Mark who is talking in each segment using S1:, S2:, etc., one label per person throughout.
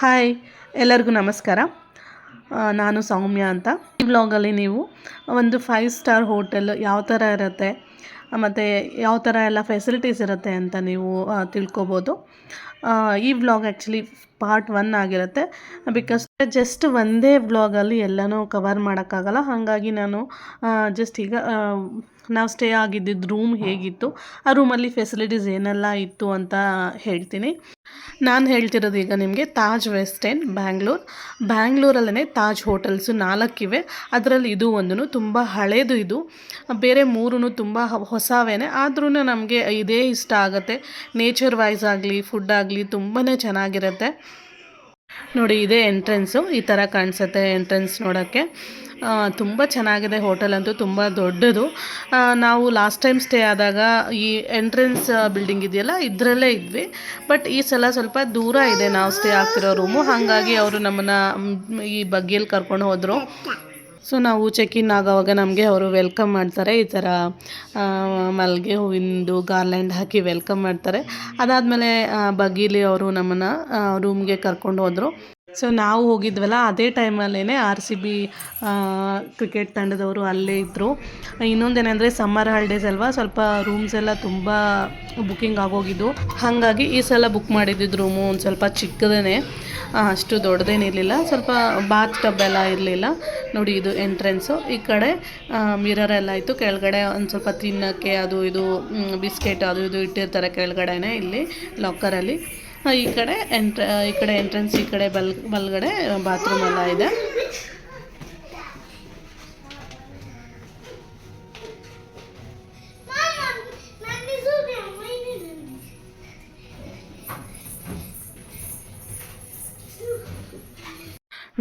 S1: Hi, ಎಲ್ಲರಿಗೂ ನಮಸ್ಕಾರ. ನಾನು ಸೌಮ್ಯ ಅಂತ. ಈ ವ್ಲಾಗಲ್ಲಿ ನೀವು ಒಂದು ಫೈವ್ ಸ್ಟಾರ್ ಹೋಟೆಲ್ ಯಾವ ಥರ ಇರುತ್ತೆ, ಮತ್ತು ಯಾವ ಥರ ಎಲ್ಲ ಫೆಸಿಲಿಟೀಸ್ ಇರುತ್ತೆ ಅಂತ ನೀವು ತಿಳ್ಕೊಬೋದು. ಈ ವ್ಲಾಗ್ ಆ್ಯಕ್ಚುಲಿ ಪಾರ್ಟ್ ಒನ್ ಆಗಿರುತ್ತೆ. ಬಿಕಾಸ್ ಜಸ್ಟ್ ಒಂದೇ ವ್ಲಾಗಲ್ಲಿ ಎಲ್ಲನೂ ಕವರ್ ಮಾಡೋಕ್ಕಾಗಲ್ಲ. ಹಾಗಾಗಿ ನಾನು ಜಸ್ಟ್ ಈಗ ನಾವು ಸ್ಟೇ ಆಗಿದ್ದಿದ್ದು ರೂಮ್ ಹೇಗಿತ್ತು? ಆ ರೂಮಲ್ಲಿ ಫೆಸಿಲಿಟೀಸ್ ಏನೆಲ್ಲ ಇತ್ತು ಅಂತ ಹೇಳ್ತೀನಿ. ನಾನು ಹೇಳ್ತಿರೋದು ಈಗ ನಿಮಗೆ ತಾಜ್ ವೆಸ್ಟೆನ್ ಬ್ಯಾಂಗ್ಳೂರ್ ಬ್ಯಾಂಗ್ಳೂರಲ್ಲೇ ತಾಜ್ ಹೋಟೆಲ್ಸು ನಾಲ್ಕಿವೆ ಅದರಲ್ಲಿ ಇದು ಒಂದು ತುಂಬ ಹಳೇದು ಇದು. ಬೇರೆ ಮೂರೂ ತುಂಬ ಹೊಸವೇನೆ. ಆದ್ರೂ ನಮಗೆ ಇದೇ ಇಷ್ಟ ಆಗುತ್ತೆ. ನೇಚರ್ ವೈಸ್ ಆಗಲಿ ಫುಡ್ ಆಗಲಿ ತುಂಬಾ ಚೆನ್ನಾಗಿರುತ್ತೆ. ನೋಡಿ, ಇದೇ ಎಂಟ್ರೆನ್ಸು ಈ ಥರ ಕಾಣಿಸುತ್ತೆ ಎಂಟ್ರೆನ್ಸ್ ನೋಡೋಕ್ಕೆ. ತುಂಬ ಚೆನ್ನಾಗಿದೆ ಹೋಟೆಲ್ ಅಂತೂ, ತುಂಬ ದೊಡ್ಡದು. ನಾವು ಲಾಸ್ಟ್ ಟೈಮ್ ಸ್ಟೇ ಆದಾಗ ಈ ಎಂಟ್ರೆನ್ಸ್ ಬಿಲ್ಡಿಂಗ್ ಇದೆಯಲ್ಲ, ಇದರಲ್ಲೇ ಇದ್ವಿ. ಬಟ್ ಈ ಸಲ ಸ್ವಲ್ಪ ದೂರ ಇದೆ ನಾವು ಸ್ಟೇ ಆಗ್ತಿರೋ ರೂಮು ಹಾಗಾಗಿ ಅವರು ನಮ್ಮನ್ನು ಈ ಬಗ್ಗೆಯಲ್ಲಿ ಕರ್ಕೊಂಡು ಹೋದರು. ಸೊ ನಾವು ಚೆಕ್ ಇನ್ ಆಗೋವಾಗ ನಮಗೆ ಅವರು ವೆಲ್ಕಮ್ ಮಾಡ್ತಾರೆ. ಈ ಥರ ಮಲ್ಲಿಗೆ ಹೂವಿಂದು ಗಾರ್ಲ್ಯಾಂಡ್ ಹಾಕಿ ವೆಲ್ಕಮ್ ಮಾಡ್ತಾರೆ. ಅದಾದಮೇಲೆ ಬಗೀಲಿ ಅವರು ನಮ್ಮನ್ನು ರೂಮ್ಗೆ ಕರ್ಕೊಂಡು ಹೋದರು. ಸೊ ನಾವು ಹೋಗಿದ್ವಲ್ಲ, ಅದೇ ಟೈಮಲ್ಲೇ ಆರ್ ಸಿ ಬಿ ಕ್ರಿಕೆಟ್ ತಂಡದವರು ಅಲ್ಲೇ ಇದ್ದರು ಇನ್ನೊಂದೇನೆಂದರೆ ಸಮ್ಮರ್ ಹಾಲಿಡೇಸ್ ಅಲ್ವಾ, ಸ್ವಲ್ಪ ರೂಮ್ಸ್ ಎಲ್ಲ ತುಂಬ ಬುಕ್ಕಿಂಗ್ ಆಗೋಗಿದ್ದು. ಹಾಗಾಗಿ ಈ ಸಲ ಬುಕ್ ಮಾಡಿದ್ದಿದ್ದು ರೂಮು ಒಂದು ಸ್ವಲ್ಪ ಚಿಕ್ಕದೇ ಅಷ್ಟು ದೊಡ್ಡದೇನಿರಲಿಲ್ಲ ಸ್ವಲ್ಪ ಬಾತ್ ಟಬ್ ಎಲ್ಲ ಇರಲಿಲ್ಲ. ನೋಡಿ ಇದು ಎಂಟ್ರೆನ್ಸು ಈ ಕಡೆ ಮಿರರ್ ಎಲ್ಲ ಇತ್ತು. ಕೆಳಗಡೆ ಒಂದು ಸ್ವಲ್ಪ ತಿನ್ನೋಕ್ಕೆ ಅದು ಇದು ಬಿಸ್ಕೆಟ್ ಅದು ಇದು ಇಟ್ಟಿರ್ತಾರೆ ಕೆಳಗಡೆನೆ ಇಲ್ಲಿ ಲಾಕರಲ್ಲಿ ಈ ಕಡೆ ಎಂಟ್ರ, ಈ ಕಡೆ ಎಂಟ್ರೆನ್ಸ್ ಈ ಕಡೆ ಬಲ್, ಬಲ್ಗಡೆ ಬಾತ್ರೂಮ್ ಎಲ್ಲ ಇದೆ.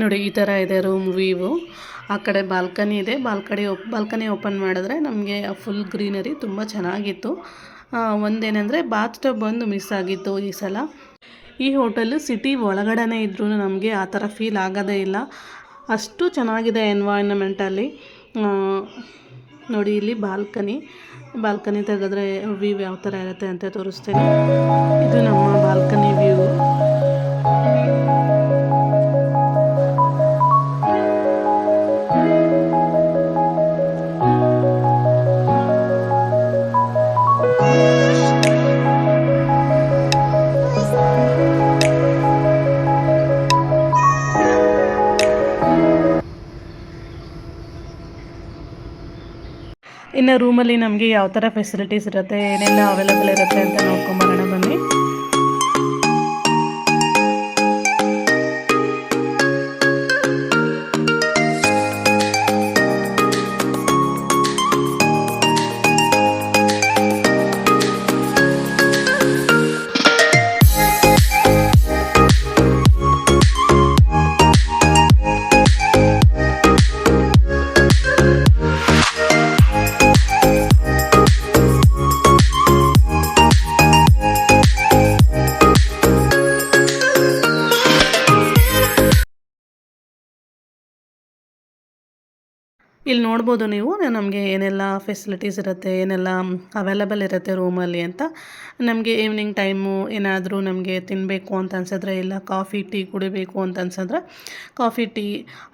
S1: ನೋಡಿ, ಈ ಥರ ಇದೆ ರೂಮ್ ವೀವು ಆ ಕಡೆ ಬಾಲ್ಕನಿ ಇದೆ. ಬಾಲ್ಕನಿ ಓಪ್ ಬಾಲ್ಕನಿ ಓಪನ್ ಮಾಡಿದ್ರೆ ನಮಗೆ ಫುಲ್ ಗ್ರೀನರಿ ತುಂಬ ಚೆನ್ನಾಗಿತ್ತು. ಒಂದೇನೆಂದರೆ ಬಾತ್ ಟಬ್ ಒಂದು ಮಿಸ್ ಆಗಿತ್ತು ಈ ಸಲ. ಈ ಹೋಟೆಲು ಸಿಟಿ ಒಳಗಡೆ ಇದ್ರೂ ನಮಗೆ ಆ ಥರ ಫೀಲ್ ಆಗೋದೇ ಇಲ್ಲ. ಅಷ್ಟು ಚೆನ್ನಾಗಿದೆ ಎನ್ವಾಯ್ರಮೆಂಟಲ್ಲಿ ನೋಡಿ ಇಲ್ಲಿ ಬಾಲ್ಕನಿ ಬಾಲ್ಕನಿ ತೆಗೆದ್ರೆ ವ್ಯೂ ಯಾವ ಥರ ಇರುತ್ತೆ ಅಂತ ತೋರಿಸ್ತೇನೆ. ಇದು ನಮ್ಮ ಬಾಲ್ಕನಿ ವ್ಯೂ ಇನ್ನು ರೂಮಲ್ಲಿ ನಮಗೆ ಯಾವ ಥರ ಫೆಸಿಲಿಟೀಸ್ ಇರುತ್ತೆ ಏನೆಲ್ಲ ಅವೈಲಬಲ್ ಇರುತ್ತೆ ಅಂತ ನೋಡ್ಕೊಂಬರೋಣ ಬನ್ನಿ. ಇಲ್ಲಿ ನೋಡ್ಬೋದು ನೀವು, ನಮಗೆ ಏನೆಲ್ಲ ಫೆಸಿಲಿಟೀಸ್ ಇರುತ್ತೆ, ಏನೆಲ್ಲ ಅವೈಲೇಬಲ್ ಇರುತ್ತೆ ರೂಮಲ್ಲಿ ಅಂತ. ನಮಗೆ ಈವ್ನಿಂಗ್ ಟೈಮು ಏನಾದರೂ ನಮಗೆ ತಿನ್ನಬೇಕು ಅಂತ ಅನ್ಸಿದ್ರೆ, ಇಲ್ಲ ಕಾಫಿ ಟೀ ಕುಡಿಬೇಕು ಅಂತ ಅನ್ಸಿದ್ರೆ ಕಾಫಿ ಟೀ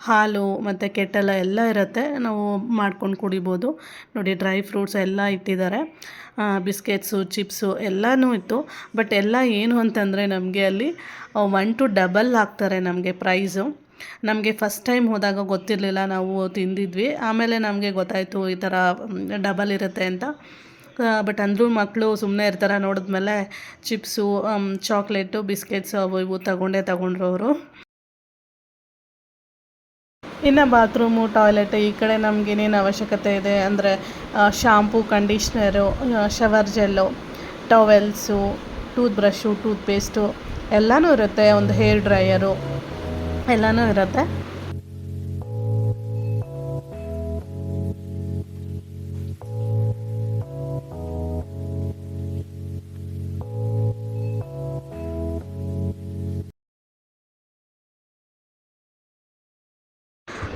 S1: ಹಾಲು ಮತ್ತು ಕೆಟ್ಟೆಲ್ಲ ಎಲ್ಲ ಇರುತ್ತೆ. ನಾವು ಮಾಡ್ಕೊಂಡು ಕುಡಿಬೋದು. ನೋಡಿ ಡ್ರೈ ಫ್ರೂಟ್ಸ್ ಎಲ್ಲ ಇಟ್ಟಿದ್ದಾರೆ. ಬಿಸ್ಕೆಟ್ಸು ಚಿಪ್ಸು ಎಲ್ಲನೂ ಇತ್ತು. ಬಟ್ ಎಲ್ಲ ಏನು ಅಂತಂದರೆ, ನಮಗೆ ಅಲ್ಲಿ ಒನ್ ಟು ಡಬಲ್ ಹಾಕ್ತಾರೆ ನಮಗೆ ಪ್ರೈಸು ನಮಗೆ ಫಸ್ಟ್ ಟೈಮ್ ಹೋದಾಗ ಗೊತ್ತಿರಲಿಲ್ಲ, ನಾವು ತಿಂದಿದ್ವಿ. ಆಮೇಲೆ ನಮಗೆ ಗೊತ್ತಾಯಿತು ಈ ಥರ ಡಬಲ್ ಇರುತ್ತೆ ಅಂತ. ಬಟ್ ಅಂದರೂ ಮಕ್ಕಳು ಸುಮ್ಮನೆ ಇರ್ತಾರೆ ನೋಡಿದ್ಮೇಲೆ ಚಿಪ್ಸು ಚಾಕ್ಲೇಟು ಬಿಸ್ಕೆಟ್ಸು ಅವು ಇವು ತಗೊಂಡೇ ತಗೊಂಡ್ರು ಅವರು. ಇನ್ನು ಬಾತ್ರೂಮು ಟಾಯ್ಲೆಟ್ ಈ ಕಡೆ ನಮ್ಗೆ ಏನೇನು ಅವಶ್ಯಕತೆ ಇದೆ ಅಂದರೆ shampoo conditioner shower gel towels toothbrush toothpaste ಎಲ್ಲನೂ ಇರುತ್ತೆ. ಒಂದು ಹೇರ್ ಡ್ರೈಯರು ಎಲ್ಲನೂ ಇರುತ್ತೆ.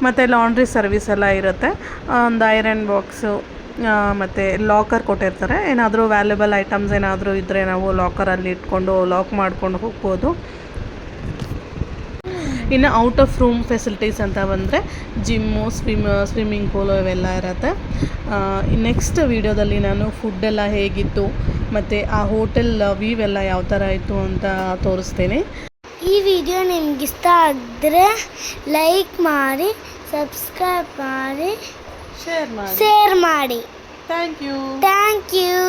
S1: ಮತ್ತು ಲಾಂಡ್ರಿ ಸರ್ವಿಸ್ ಎಲ್ಲ ಇರುತ್ತೆ. ಒಂದು ಐರನ್ ಬಾಕ್ಸು ಮತ್ತು ಲಾಕರ್ ಕೊಟ್ಟಿರ್ತಾರೆ. ಏನಾದರೂ ವ್ಯಾಲ್ಯೂಬಲ್ ಐಟಮ್ಸ್ ಏನಾದರೂ ಇದ್ದರೆ ನಾವು ಲಾಕರಲ್ಲಿ ಇಟ್ಕೊಂಡು ಲಾಕ್ ಮಾಡ್ಕೊಂಡು ಹೋಗ್ಬೋದು. ಇನ್ನು ಔಟ್ ಆಫ್ ರೂಮ್ ಫೆಸಿಲಿಟೀಸ್ ಅಂತ ಬಂದರೆ ಜಿಮ್ಮು ಸ್ವಿಮ್ ಸ್ವಿಮ್ಮಿಂಗ್ ಪೂಲು ಇವೆಲ್ಲ ಇರುತ್ತೆ. ನೆಕ್ಸ್ಟ್ ವೀಡಿಯೋದಲ್ಲಿ ನಾನು ಫುಡ್ಡೆಲ್ಲ ಹೇಗಿತ್ತು ಮತ್ತು ಆ ಹೋಟೆಲ್ ವ್ಯೂ ಎಲ್ಲ ಯಾವ ಥರ ಇತ್ತು ಅಂತ ತೋರಿಸ್ತೇನೆ.
S2: ಈ ವಿಡಿಯೋ ನಿಮ್ಗೆ ಇಷ್ಟ ಆಗಿದ್ರೆ ಲೈಕ್ ಮಾಡಿ ಸಬ್ಸ್ಕ್ರೈಬ್ ಮಾಡಿ
S1: ಶೇರ್ ಮಾಡಿ.
S2: ಶೇರ್ ಮಾಡಿ.
S1: Thank you
S2: thank you